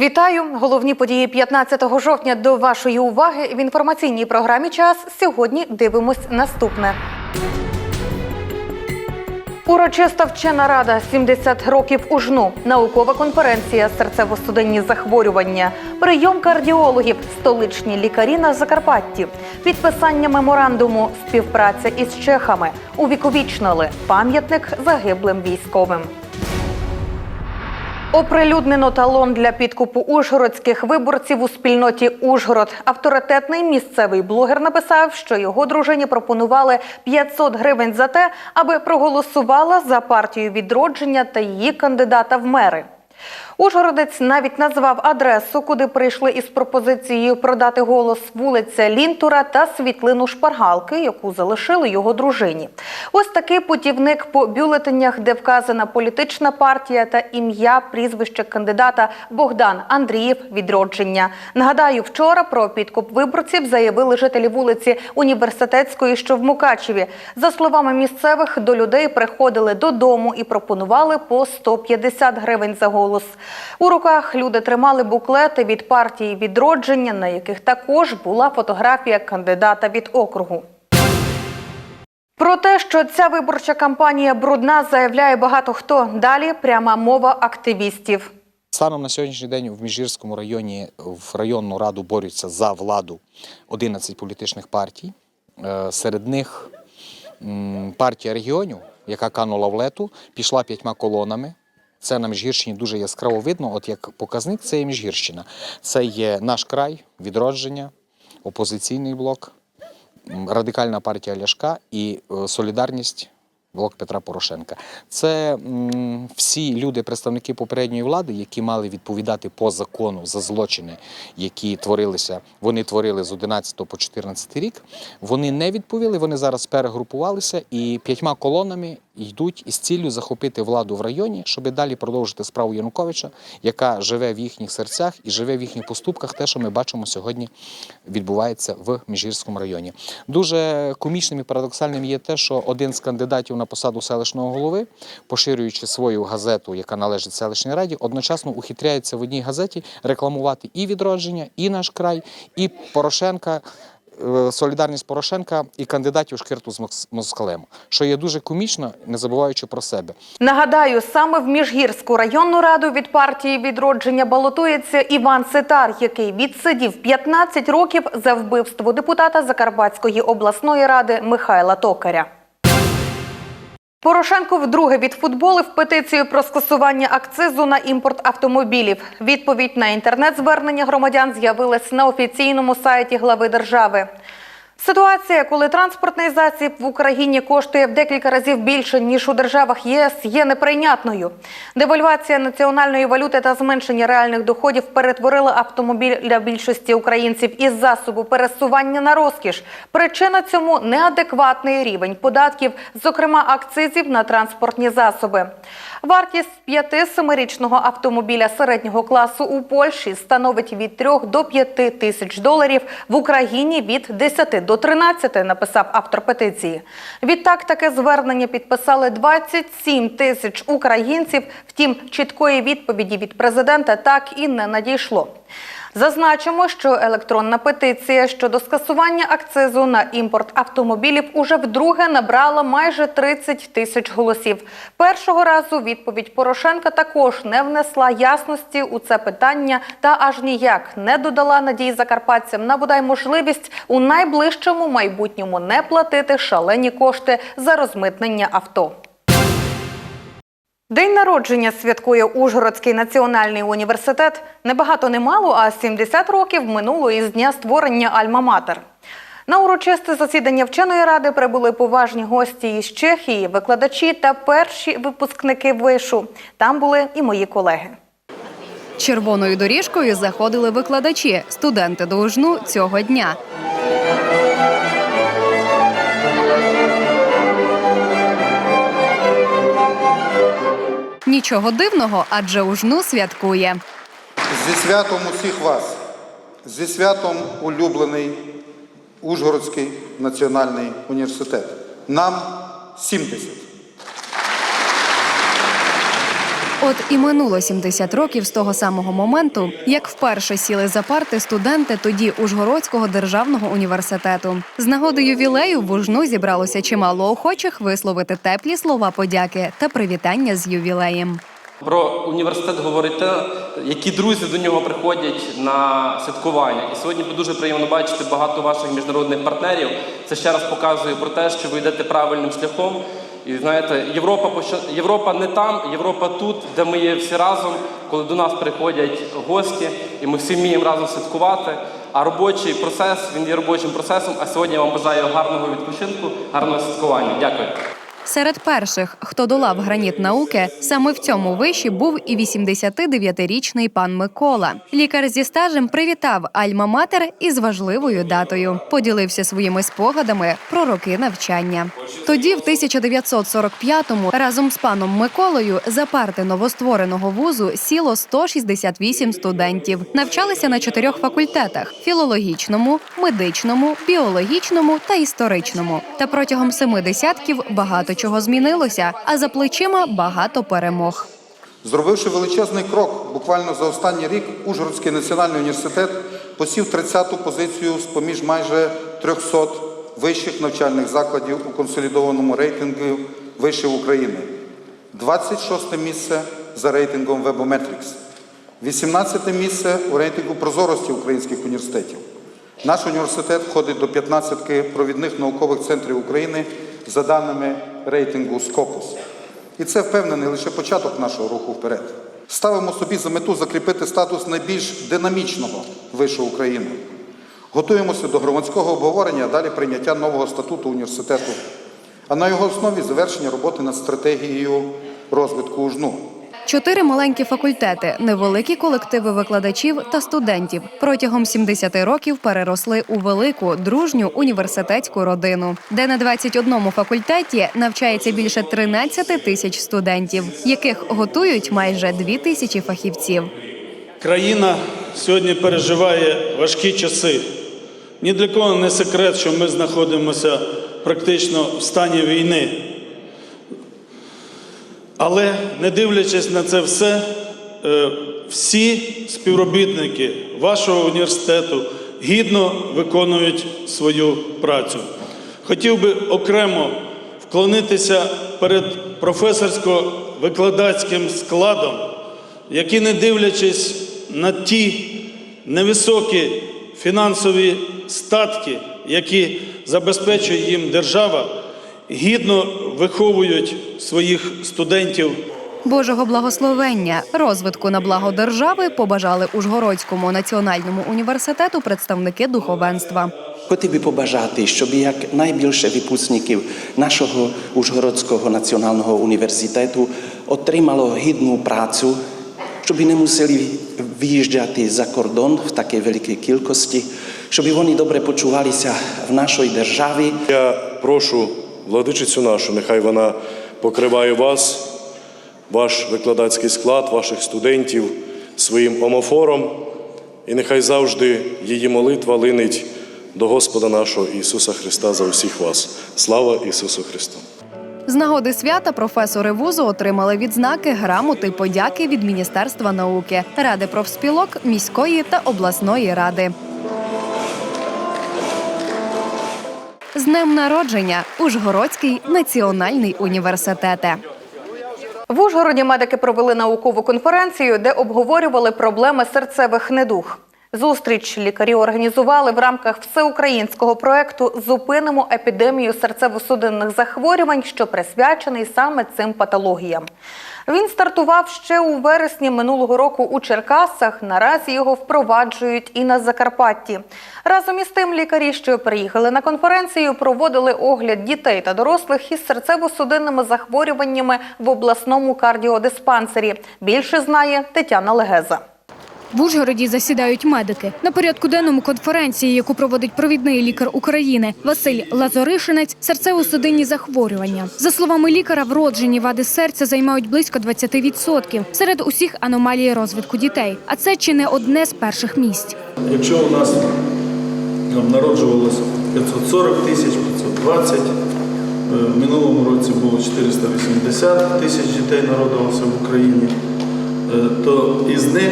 Вітаю! Головні події 15 жовтня до вашої уваги в інформаційній програмі Час. Сьогодні дивимось наступне. Урочиста вчена рада 70 років у жну. Наукова конференція серцево-судинні захворювання. Прийом кардіологів, столичні лікарі на Закарпатті. Підписання меморандуму, співпраця із чехами. Увіковічнили пам'ятник загиблим військовим. Оприлюднено талон для підкупу ужгородських виборців у спільноті Ужгород. Авторитетний місцевий блогер написав, що його дружині пропонували 500 гривень за те, аби проголосувала за партію відродження та її кандидата в мери. Ужгородець навіть назвав адресу, куди прийшли із пропозицією продати голос вулиця Лінтура та світлину шпаргалки, яку залишили його дружині. Ось такий путівник по бюлетенях, де вказана політична партія та ім'я, прізвище кандидата Богдан Андрієв відродження. Нагадаю, вчора про підкуп виборців заявили жителі вулиці Університетської, що в Мукачеві. За словами місцевих, до людей приходили додому і пропонували по 150 гривень за голос. У руках люди тримали буклети від партії відродження, на яких також була фотографія кандидата від округу. Про те, що ця виборча кампанія брудна, заявляє багато хто. Далі пряма мова активістів. Станом на сьогоднішній день в Міжгірському районі в районну раду борються за владу 11 політичних партій. Е, Серед них партія регіонів, яка канула в лету, пішла п'ятьма колонами. Це на Міжгірщині дуже яскраво видно. От як показник, це є Міжгірщина. Це є наш край, відродження, опозиційний блок, радикальна партія Ляшка і е, солідарність. Блок Петра Порошенка. Це м, всі люди, представники попередньої влади, які мали відповідати по закону за злочини, які творилися, вони творили з 11 по 14 рік. Вони не відповіли. Вони зараз перегрупувалися і п'ятьма колонами йдуть із ціллю захопити владу в районі, щоб далі продовжити справу Януковича, яка живе в їхніх серцях і живе в їхніх поступках. Те, що ми бачимо сьогодні, відбувається в Міжгірському районі. Дуже комічним і парадоксальним є те, що один з кандидатів на посаду селищного голови, поширюючи свою газету, яка належить селищній раді, одночасно ухитряється в одній газеті рекламувати і відродження, і наш край, і Порошенка. Е, Солідарність Порошенка і кандидатів шкирту з Мос- москалем, що є дуже комічно, не забуваючи про себе. Нагадаю, саме в Міжгірську районну раду від партії відродження балотується Іван Ситар, який відсидів 15 років за вбивство депутата Закарпатської обласної ради Михайла Токаря. Порошенко вдруге відфутболив петицію про скасування акцизу на імпорт автомобілів. Відповідь на інтернет-звернення громадян з'явилась на офіційному сайті глави держави. Ситуація, коли транспортний засіб в Україні коштує в декілька разів більше ніж у державах ЄС, є неприйнятною. Девальвація національної валюти та зменшення реальних доходів перетворили автомобіль для більшості українців із засобу пересування на розкіш. Причина цьому неадекватний рівень податків, зокрема акцизів на транспортні засоби. Вартість п'яти-семирічного автомобіля середнього класу у Польщі становить від 3 до 5 тисяч доларів, в Україні від 10 до 13, написав автор петиції. Відтак таке звернення підписали 27 тисяч українців. Втім, чіткої відповіді від президента так і не надійшло. Зазначимо, що електронна петиція щодо скасування акцизу на імпорт автомобілів уже вдруге набрала майже 30 тисяч голосів. Першого разу відповідь Порошенка також не внесла ясності у це питання та аж ніяк не додала надій закарпатцям на бодай можливість у найближчому майбутньому не платити шалені кошти за розмитнення авто. День народження святкує Ужгородський національний університет. Небагато не мало, а 70 років минуло із дня створення Альма-Матер. На урочисте засідання вченої ради прибули поважні гості із Чехії, викладачі та перші випускники вишу. Там були і мої колеги. Червоною доріжкою заходили викладачі, студенти до ужну цього дня. Нічого дивного, адже ужну святкує. Зі святом усіх вас, зі святом улюблений Ужгородський національний університет. Нам 70. От і минуло 70 років з того самого моменту, як вперше сіли за парти студенти тоді Ужгородського державного університету. З нагоди ювілею в Ужну зібралося чимало охочих висловити теплі слова подяки та привітання з ювілеєм. Про університет говорить які друзі до нього приходять на святкування. І сьогодні дуже приємно бачити багато ваших міжнародних партнерів. Це ще раз показує про те, що ви йдете правильним шляхом. І знаєте, Європа Європа не там, Європа тут, де ми є всі разом, коли до нас приходять гості, і ми всі вміємо разом святкувати. А робочий процес він є робочим процесом. А сьогодні я вам бажаю гарного відпочинку, гарного святкування. Дякую. Серед перших, хто долав граніт науки, саме в цьому виші був і 89-річний пан Микола. Лікар зі стажем привітав Альма-Матер із важливою датою. Поділився своїми спогадами про роки навчання. Тоді, в 1945-му, разом з паном Миколою за парти новоствореного вузу сіло 168 студентів. Навчалися на чотирьох факультетах: філологічному, медичному, біологічному та історичному. Та протягом семи десятків багато чого змінилося, а за плечима багато перемог. Зробивши величезний крок, буквально за останній рік Ужгородський національний університет посів 30-ту позицію з поміж майже 300 вищих навчальних закладів у консолідованому рейтингу вишів України. 26 місце за рейтингом Webometrics. 18 місце у рейтингу прозорості українських університетів. Наш університет входить до 15 провідних наукових центрів України за даними рейтингу Скопус. І це впевнений лише початок нашого руху вперед. Ставимо собі за мету закріпити статус найбільш динамічного вишу України. Готуємося до громадського обговорення, а далі прийняття нового статуту університету, а на його основі завершення роботи над стратегією розвитку УЖНУ. Чотири маленькі факультети, невеликі колективи викладачів та студентів протягом 70 років переросли у велику дружню університетську родину, де на 21 факультеті навчається більше 13 тисяч студентів, яких готують майже 2 тисячі фахівців. Країна сьогодні переживає важкі часи. Ні для кого не секрет, що ми знаходимося практично в стані війни. Але не дивлячись на це все, е, всі співробітники вашого університету гідно виконують свою працю. Хотів би окремо вклонитися перед професорсько-викладацьким складом, які, не дивлячись на ті невисокі фінансові статки, які забезпечує їм держава, гідно виховують своїх студентів Божого благословення, розвитку на благо держави побажали Ужгородському національному університету представники духовенства. Хотів би побажати, щоб як найбільше випускників нашого Ужгородського національного університету отримало гідну працю, щоб не мусили виїжджати за кордон в такій великій кількості, щоб вони добре почувалися в нашій державі. Я прошу владичицю нашу, нехай вона покриває вас, ваш викладацький склад, ваших студентів своїм омофором, і нехай завжди її молитва линить до Господа нашого Ісуса Христа за усіх вас. Слава Ісусу Христу! З нагоди свята професори вузу отримали відзнаки, грамоти подяки від Міністерства науки, ради профспілок, міської та обласної ради. З днем народження Ужгородський національний університет. В Ужгороді медики провели наукову конференцію, де обговорювали проблеми серцевих недуг. Зустріч лікарі організували в рамках всеукраїнського проекту Зупинимо епідемію серцево-судинних захворювань, що присвячений саме цим патологіям. Він стартував ще у вересні минулого року у Черкасах. Наразі його впроваджують і на Закарпатті. Разом із тим, лікарі, що приїхали на конференцію, проводили огляд дітей та дорослих із серцево-судинними захворюваннями в обласному кардіодиспансері. Більше знає Тетяна Легеза. В Ужгороді засідають медики. На порядку денному конференції, яку проводить провідний лікар України Василь Лазоришинець, серцево-судинні захворювання. За словами лікаря, вроджені вади серця займають близько 20% серед усіх аномалій розвитку дітей. А це чи не одне з перших місць. Якщо у нас народжувалося 540 тисяч, 520, В минулому році було 480 тисяч дітей народилося в Україні, Е, то із них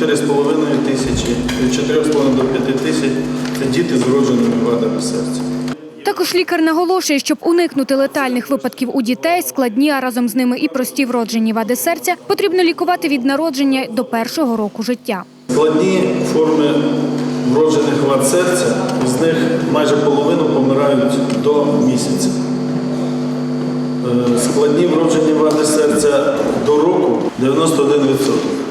4,5 тисячі, від 4,5 до 5 тисяч це діти з вродженими вадами серця. Також лікар наголошує, щоб уникнути летальних випадків у дітей, складні, а разом з ними і прості вроджені вади серця, потрібно лікувати від народження до першого року життя. Складні форми вроджених вад серця, з них майже половину помирають до місяця. Е, Складні вроджені вади серця до року 91%.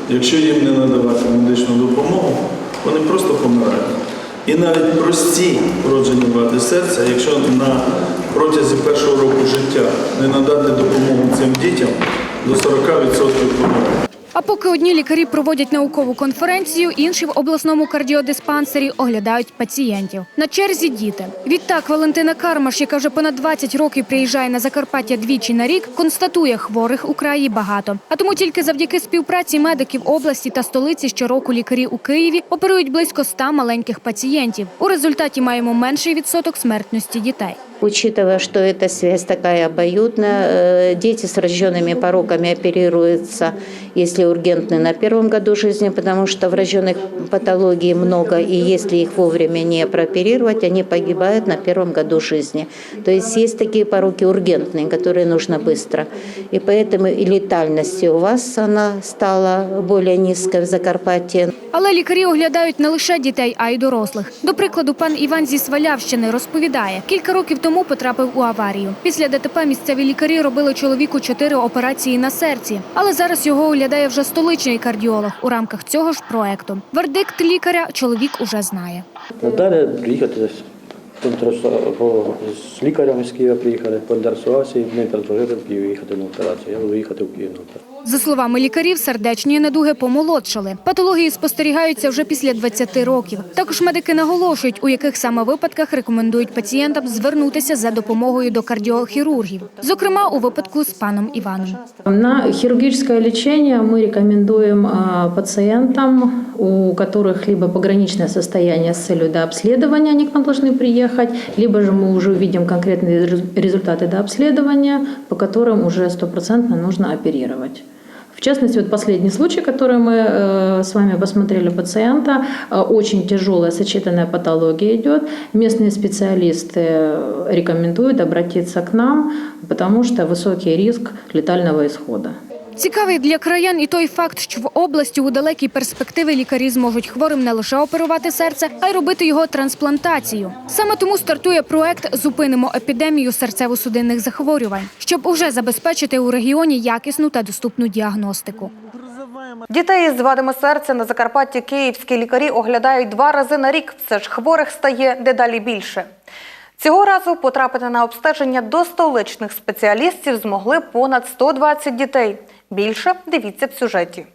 Якщо їм не надавати медичну допомогу, вони просто помирають. І навіть прості вроджені вади серця, якщо на протязі першого року життя не надати допомогу цим дітям, до 40% помирають. А поки одні лікарі проводять наукову конференцію, інші в обласному кардіодиспансері оглядають пацієнтів. На черзі діти. Відтак Валентина Кармаш, яка вже понад 20 років приїжджає на Закарпаття двічі на рік, констатує, хворих у краї багато. А тому тільки завдяки співпраці медиків області та столиці щороку лікарі у Києві оперують близько 100 маленьких пацієнтів. У результаті маємо менший відсоток смертності дітей Учитывая, что эта связь такая обоюдная, э, дети с врожденными пороками оперируются, если ургентны, на первом году жизни, потому что врожденных патологий много, и если их вовремя не прооперировать, они погибают на первом году жизни. То есть есть такие пороки ургентные, которые нужно быстро. И поэтому и летальность у вас она стала более низкой в Закарпатье. Але лікарі оглядають не лише дітей, а й дорослих. До прикладу, пан Іван зі Свалявщини розповідає, кілька років тому потрапив у аварію. Після ДТП місцеві лікарі робили чоловіку чотири операції на серці, але зараз його оглядає вже столичний кардіолог у рамках цього ж проекту. Вердикт лікаря чоловік уже знає. Далі приїхати з лікарем з Києва приїхали, поінтересувався і ми предложили їхати на операцію. Я буду їхати в Київ. За словами лікарів, сердечні недуги помолодшали. Патології спостерігаються вже після 20 років. Також медики наголошують, у яких саме випадках рекомендують пацієнтам звернутися за допомогою до кардіохірургів, зокрема у випадку з паном Іваном. На хирургическое лечение мы рекомендуем а, пациентам, у которых либо пограничное состояние с целью дообследования, они к нам должны приехать, либо же мы уже увидим конкретные рез- результаты дообследования, по которым уже стопроцентно нужно оперировать. В частности, вот последний случай, который мы э, с вами посмотрели пациента, э, очень тяжелая сочетанная патология идет. Местные специалисты э, рекомендуют обратиться к нам, потому что высокий риск летального исхода. Цікавий для краян і той факт, що в області у далекій перспективі лікарі зможуть хворим не лише оперувати серце, а й робити його трансплантацію. Саме тому стартує проект Зупинимо епідемію серцево-судинних захворювань, щоб уже забезпечити у регіоні якісну та доступну діагностику. Дітей з вадами серця на Закарпатті київські лікарі оглядають два рази на рік. Все ж хворих стає дедалі більше. Цього разу потрапити на обстеження до столичних спеціалістів змогли понад 120 дітей. Більше дивіться в сюжеті.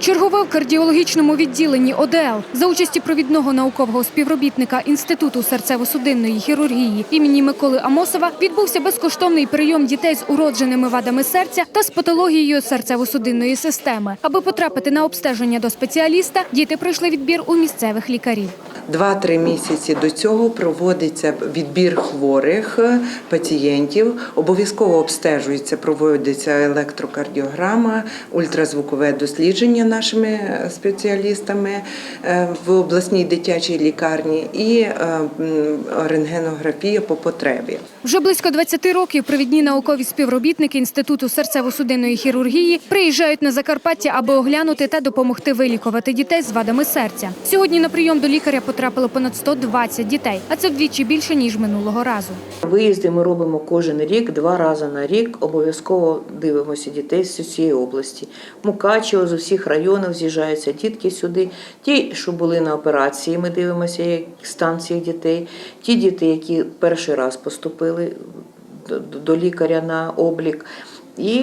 Чергове в кардіологічному відділенні ОДЛ за участі провідного наукового співробітника Інституту серцево-судинної хірургії імені Миколи Амосова відбувся безкоштовний прийом дітей з уродженими вадами серця та з патологією серцево-судинної системи. Аби потрапити на обстеження до спеціаліста, діти пройшли відбір у місцевих лікарів. Два-три місяці до цього проводиться відбір хворих е, пацієнтів. Обов'язково обстежується, проводиться електрокардіограма, ультразвукове дослідження нашими спеціалістами е, в обласній дитячій лікарні і е, рентгенографія по потребі. Вже близько 20 років провідні наукові співробітники Інституту серцево-судинної хірургії приїжджають на Закарпаття, аби оглянути та допомогти вилікувати дітей з вадами серця. Сьогодні на прийом до лікаря потрапило понад 120 дітей, а це вдвічі більше ніж минулого разу. Виїзди ми робимо кожен рік, два рази на рік. Обов'язково дивимося дітей з усієї області. Мукачево з усіх районів з'їжджаються дітки сюди. Ті, що були на операції, ми дивимося, як стан цих дітей. Ті діти, які перший раз поступили до лікаря на облік. І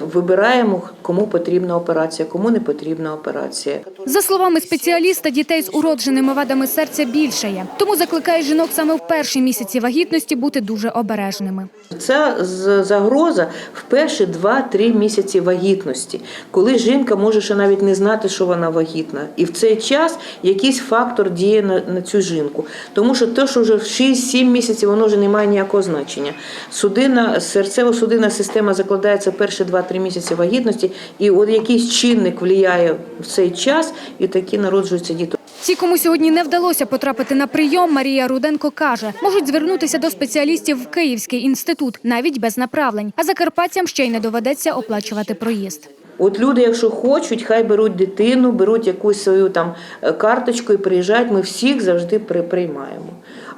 вибираємо, кому потрібна операція, кому не потрібна операція. За словами спеціаліста, дітей з уродженими вадами серця більше є. Тому закликає жінок саме в перші місяці вагітності бути дуже обережними. Ця загроза в перші 2-3 місяці вагітності, коли жінка може ще навіть не знати, що вона вагітна. І в цей час якийсь фактор діє на, на цю жінку. Тому що те, що вже в 6-7 місяців, воно вже не має ніякого значення. Судина, серцево-судинна система закладається в перші 2-3 місяці вагітності, і от якийсь чинник впливає в цей час, і такі народжуються діти. Ті, кому сьогодні не вдалося потрапити на прийом, Марія Руденко каже, можуть звернутися до спеціалістів в Київський інститут навіть без направлень. А закарпатцям ще й не доведеться оплачувати проїзд. От люди, якщо хочуть, хай беруть дитину, беруть якусь свою там карточку і приїжджають. Ми всіх завжди при- приймаємо.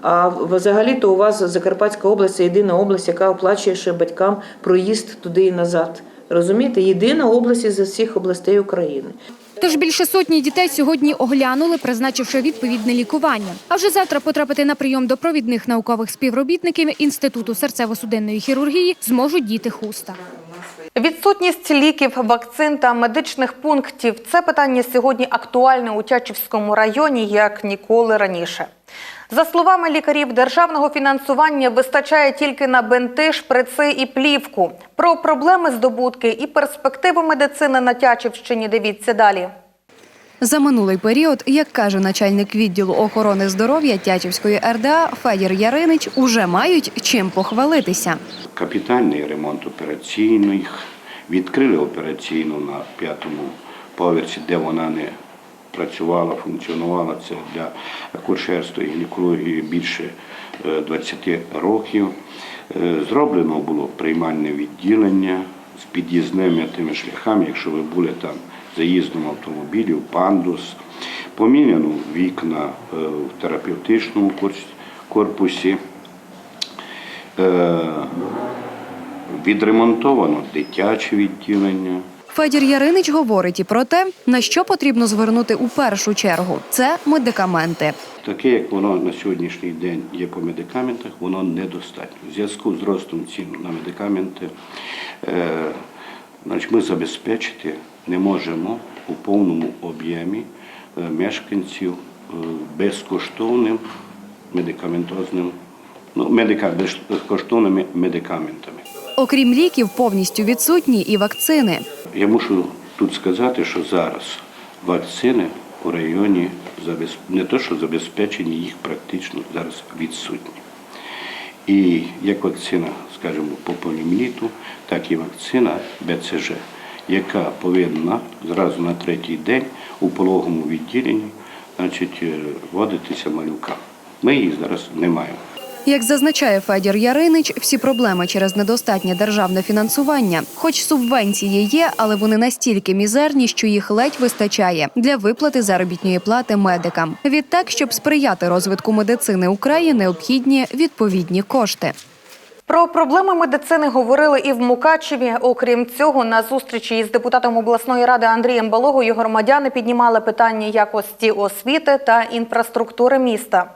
А взагалі то у вас Закарпатська область це єдина область, яка оплачує ще батькам проїзд туди і назад. Розумієте, єдина область із всіх областей України. Тож більше сотні дітей сьогодні оглянули, призначивши відповідне лікування. А вже завтра потрапити на прийом до провідних наукових співробітників Інституту серцево-судинної хірургії зможуть діти хуста. Відсутність ліків, вакцин та медичних пунктів це питання сьогодні актуальне у Тячівському районі як ніколи раніше. За словами лікарів, державного фінансування вистачає тільки на бенти, шприци і плівку. Про проблеми здобутки і перспективи медицини на Тячівщині дивіться далі. За минулий період, як каже начальник відділу охорони здоров'я Тячівської РДА Федір Яринич, уже мають чим похвалитися. капітальний ремонт операційних. Відкрили операційну на п'ятому поверсі, де вона не працювала, функціонувала. Це для акушерства і гінекології більше е, 20 років. Е, Зроблено було приймальне відділення з під'їзними тими шляхами, якщо ви були там заїздом автомобілів, пандус. Поміняно вікна е, в терапевтичному корпусі. Е, Відремонтовано дитяче відділення. Федір Яринич говорить і про те, на що потрібно звернути у першу чергу. Це медикаменти. Таке, як воно на сьогоднішній день є по медикаментах, воно недостатньо. В зв'язку з ростом цін на медикаменти е, значить, ми забезпечити не можемо у повному об'ємі е, мешканців е, безкоштовним медикаментозним, ну, медика, безкоштовними медикаментами. Окрім ліків, повністю відсутні і вакцини. Я мушу тут сказати, що зараз вакцини у районі не то, що забезпечені, їх практично зараз відсутні. І як вакцина, скажімо, по полімліту, так і вакцина БЦЖ, яка повинна зразу на третій день у пологому відділенні значить, е, вводитися малюка. Ми її зараз не маємо. Як зазначає Федір Яринич, всі проблеми через недостатнє державне фінансування. Хоч субвенції є, але вони настільки мізерні, що їх ледь вистачає для виплати заробітної плати медикам. Відтак, щоб сприяти розвитку медицини України, необхідні відповідні кошти. Про проблеми медицини говорили і в Мукачеві. Окрім цього, на зустрічі із депутатом обласної ради Андрієм Балогою громадяни піднімали питання якості освіти та інфраструктури міста.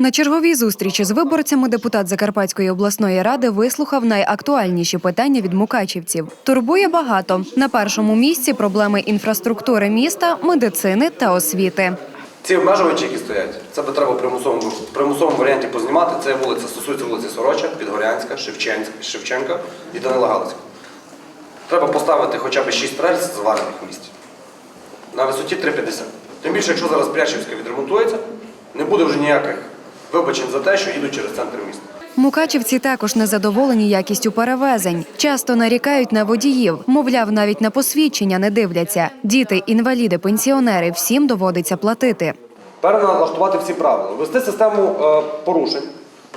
На черговій зустрічі з виборцями депутат Закарпатської обласної ради вислухав найактуальніші питання від мукачівців. Турбує багато. На першому місці проблеми інфраструктури міста, медицини та освіти. Ці обмежувачі, які стоять, це би треба в примусовому, примусовому варіанті познімати. Це вулиця стосується вулиці Сороча, Підгорянська, Шевченська, Шевченка і Данила Галицька. Треба поставити хоча б 6 рельс зварених в місті на висоті 3,50. Тим більше, якщо зараз Прящівська відремонтується, не буде вже ніяких вибачень за те, що їдуть через центр міста. Мукачівці також незадоволені якістю перевезень. Часто нарікають на водіїв. Мовляв, навіть на посвідчення не дивляться. Діти, інваліди, пенсіонери всім доводиться платити. Переналаштувати всі правила, ввести систему е, порушень.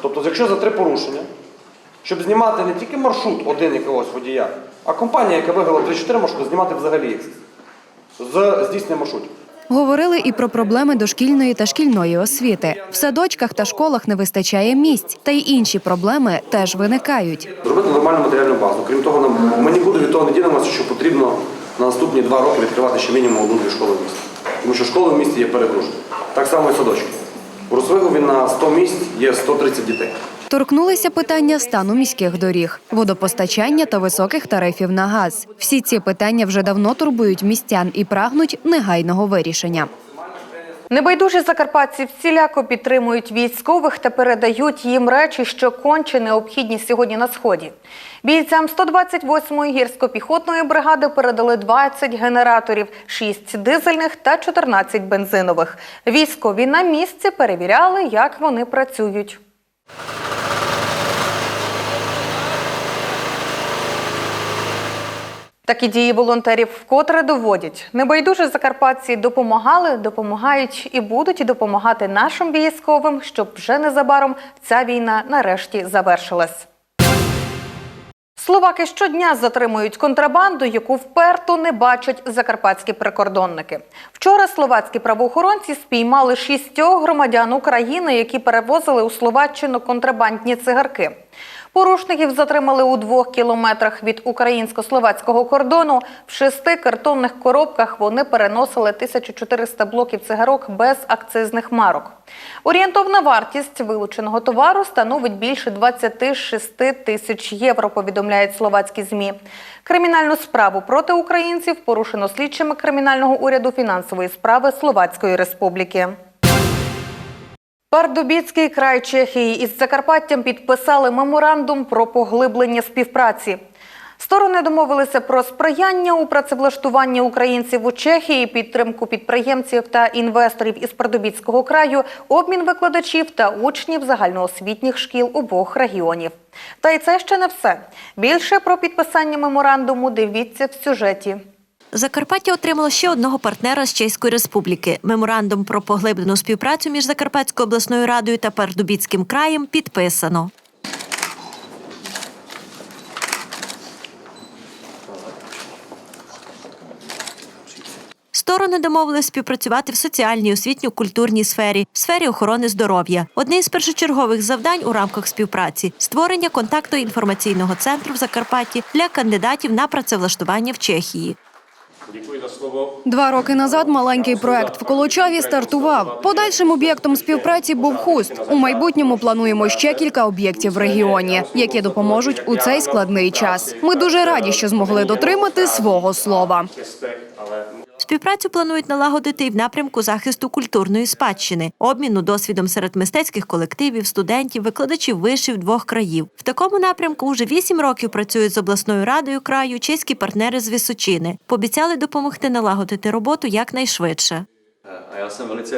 Тобто, якщо за три порушення, щоб знімати не тільки маршрут один якогось водія, а компанія, яка виграла 3-4 маршрути, знімати взагалі їх з здійснення маршрутів. Говорили і про проблеми дошкільної та шкільної освіти. В садочках та школах не вистачає місць, та й інші проблеми теж виникають. Зробити нормальну матеріальну базу. Крім того, нам ми нікуди від того не ділимося, що потрібно на наступні два роки відкривати ще мінімум одну-дві школи в місті. Тому що школи в місті є перегружені. Так само і садочки. У Росвигові на 100 місць є 130 дітей. Торкнулися питання стану міських доріг, водопостачання та високих тарифів на газ. Всі ці питання вже давно турбують містян і прагнуть негайного вирішення. Небайдужі закарпатці всіляко підтримують військових та передають їм речі, що конче необхідні сьогодні на сході. Бійцям 128-ї гірсько-піхотної бригади передали 20 генераторів, 6 дизельних та 14 бензинових. Військові на місці перевіряли, як вони працюють. Такі дії волонтерів вкотре доводять. Небайдужі закарпатці допомагали, допомагають і будуть допомагати нашим військовим, щоб вже незабаром ця війна нарешті завершилась. Словаки щодня затримують контрабанду, яку вперто не бачать закарпатські прикордонники. Вчора словацькі правоохоронці спіймали шістьох громадян України, які перевозили у Словаччину контрабандні цигарки. Порушників затримали у двох кілометрах від українсько-словацького кордону. В шести картонних коробках вони переносили 1400 блоків цигарок без акцизних марок. Орієнтовна вартість вилученого товару становить більше 26 тисяч євро, повідомляють словацькі ЗМІ. Кримінальну справу проти українців порушено слідчими кримінального уряду фінансової справи Словацької Республіки. Пардубіцький край Чехії із Закарпаттям підписали меморандум про поглиблення співпраці. Сторони домовилися про сприяння у працевлаштуванні українців у Чехії, підтримку підприємців та інвесторів із Пардубіцького краю, обмін викладачів та учнів загальноосвітніх шкіл обох регіонів. Та й це ще не все. Більше про підписання меморандуму дивіться в сюжеті. Закарпаття отримало ще одного партнера з Чеської Республіки. Меморандум про поглиблену співпрацю між Закарпатською обласною радою та Пардубіцьким краєм підписано. Сторони домовились співпрацювати в соціальній, освітньо-культурній сфері, сфері охорони здоров'я. Одне із першочергових завдань у рамках співпраці створення контактно-інформаційного центру в Закарпатті для кандидатів на працевлаштування в Чехії. Два роки назад маленький проект в Колочаві стартував. Подальшим об'єктом співпраці був хуст. У майбутньому плануємо ще кілька об'єктів в регіоні, які допоможуть у цей складний час. Ми дуже раді, що змогли дотримати свого слова. Співпрацю планують налагодити і в напрямку захисту культурної спадщини, обміну досвідом серед мистецьких колективів, студентів, викладачів вишів двох країв. В такому напрямку вже вісім років працюють з обласною радою краю чеські партнери з Височини. Пообіцяли допомогти налагодити роботу якнайшвидше.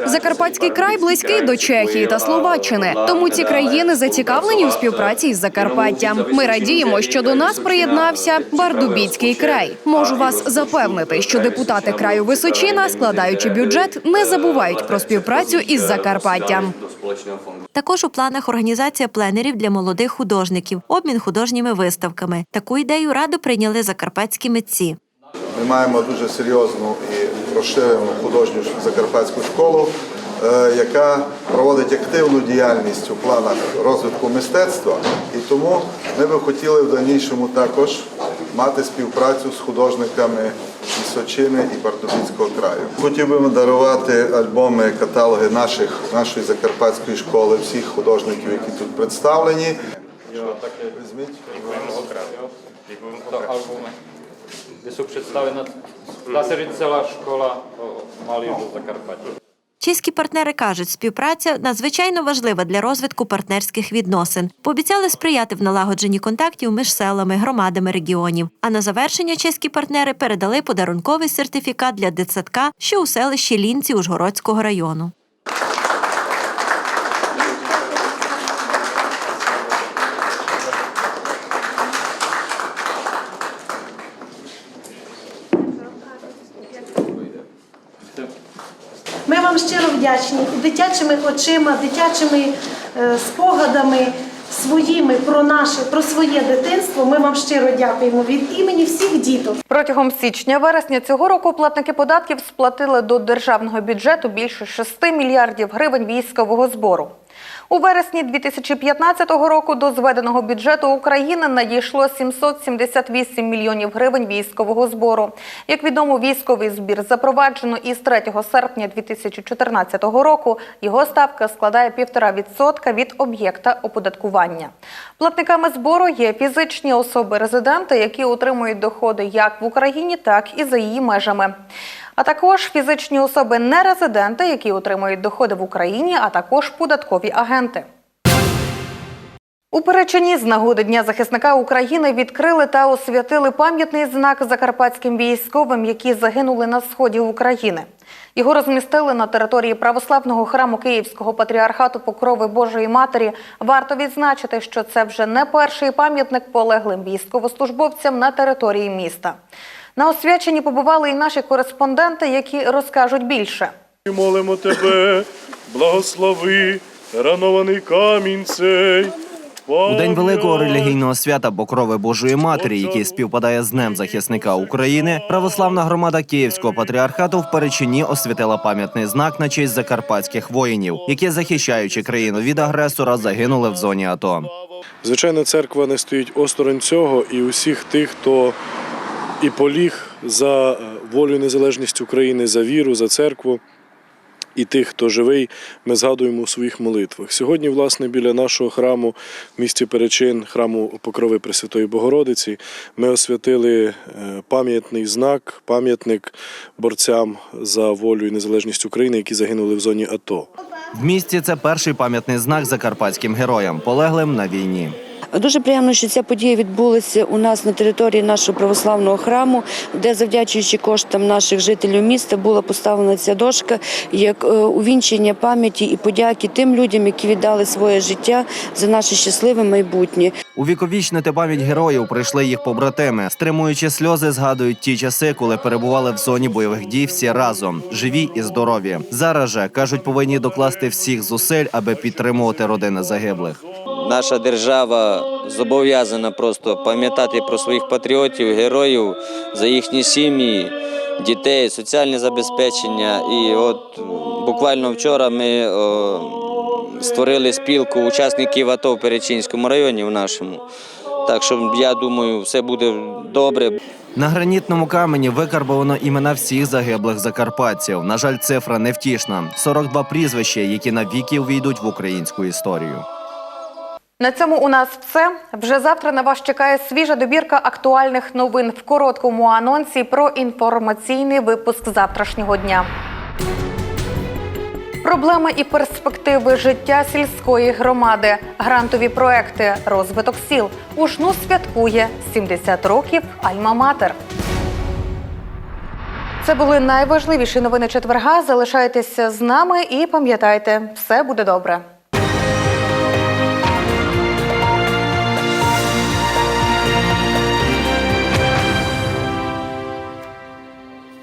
Закарпатський край близький до Чехії та Словаччини, тому ці країни зацікавлені у співпраці із Закарпаттям. Ми радіємо, що до нас приєднався Бардубіцький край. Можу вас запевнити, що депутати краю Височина, складаючи бюджет, не забувають про співпрацю із Закарпаттям. Також у планах організація пленерів для молодих художників, обмін художніми виставками. Таку ідею раду прийняли закарпатські митці. Ми маємо дуже серйозну і розширену художню закарпатську школу, е, яка проводить активну діяльність у планах розвитку мистецтва. І тому ми би хотіли в дальнішому також мати співпрацю з художниками Височини і Бардубінського краю. Хотів би дарувати альбоми, каталоги наших, нашої закарпатської школи, всіх художників, які тут представлені. Візьміть. Kde jsou představena, dá se říct, celá škola malířů Zakarpatí. Чеські партнери кажуть, співпраця надзвичайно важлива для розвитку партнерських відносин. Пообіцяли сприяти в налагодженні контактів між селами, громадами регіонів. А на завершення чеські партнери передали подарунковий сертифікат для дитсадка, що у селищі Лінці Ужгородського району. Вам щиро вдячні дитячими очима, дитячими е, спогадами своїми про наше, про своє дитинство. Ми вам щиро дякуємо від імені всіх діток. Протягом січня-вересня цього року платники податків сплатили до державного бюджету більше 6 мільярдів гривень військового збору. У вересні 2015 року до зведеного бюджету України надійшло 778 мільйонів гривень військового збору. Як відомо, військовий збір запроваджено із 3 серпня 2014 року. Його ставка складає 1,5% від об'єкта оподаткування. Платниками збору є фізичні особи-резиденти, які отримують доходи як в Україні, так і за її межами. А також фізичні особи нерезиденти, які отримують доходи в Україні, а також податкові агенти. У Перечині з нагоди Дня захисника України відкрили та освятили пам'ятний знак закарпатським військовим, які загинули на сході України. Його розмістили на території православного храму Київського патріархату Покрови Божої Матері. Варто відзначити, що це вже не перший пам'ятник полеглим військовослужбовцям на території міста. На освяченні побували і наші кореспонденти, які розкажуть більше. Молимо тебе, благослови ранований камінь цей. У день великого релігійного свята Покрови Божої Матері, який співпадає з Днем захисника України, православна громада Київського патріархату в Перечині освятила пам'ятний знак на честь закарпатських воїнів, які, захищаючи країну від агресора, загинули в зоні АТО. Звичайно, церква не стоїть осторонь цього і усіх тих, хто і поліг за е, волю і незалежність України, за віру, за церкву. І тих, хто живий, ми згадуємо у своїх молитвах. Сьогодні, власне, біля нашого храму в місті Перечин, храму Покрови Пресвятої Богородиці, ми освятили е, пам'ятний знак, пам'ятник борцям за волю і незалежність України, які загинули в зоні АТО. В місті це перший пам'ятний знак закарпатським героям, полеглим на війні. Дуже приємно, що ця подія відбулася у нас на території нашого православного храму, де, завдячуючи коштам наших жителів міста, була поставлена ця дошка як е, увінчення пам'яті і подяки тим людям, які віддали своє життя за наше щасливе майбутнє. Увіковічнити пам'ять героїв прийшли їх побратими. Стримуючи сльози, згадують ті часи, коли перебували в зоні бойових дій всі разом, живі і здорові. Зараз же кажуть, повинні докласти всіх зусиль, аби підтримувати родини загиблих. Наша держава зобов'язана просто пам'ятати про своїх патріотів, героїв, за їхні сім'ї, дітей, соціальне забезпечення. І от буквально вчора ми о, створили спілку учасників АТО в Перечинському районі в нашому. Так що я думаю, все буде добре. На гранітному камені викарбовано імена всіх загиблих закарпатців. На жаль, цифра невтішна. 42 прізвища, які навіки увійдуть в українську історію. На цьому у нас все. Вже завтра на вас чекає свіжа добірка актуальних новин в короткому анонсі про інформаційний випуск завтрашнього дня. Проблеми і перспективи життя сільської громади, грантові проекти, розвиток сіл. Ужну святкує 70 років Альма-Матер. Це були найважливіші новини четверга. Залишайтеся з нами і пам'ятайте, все буде добре.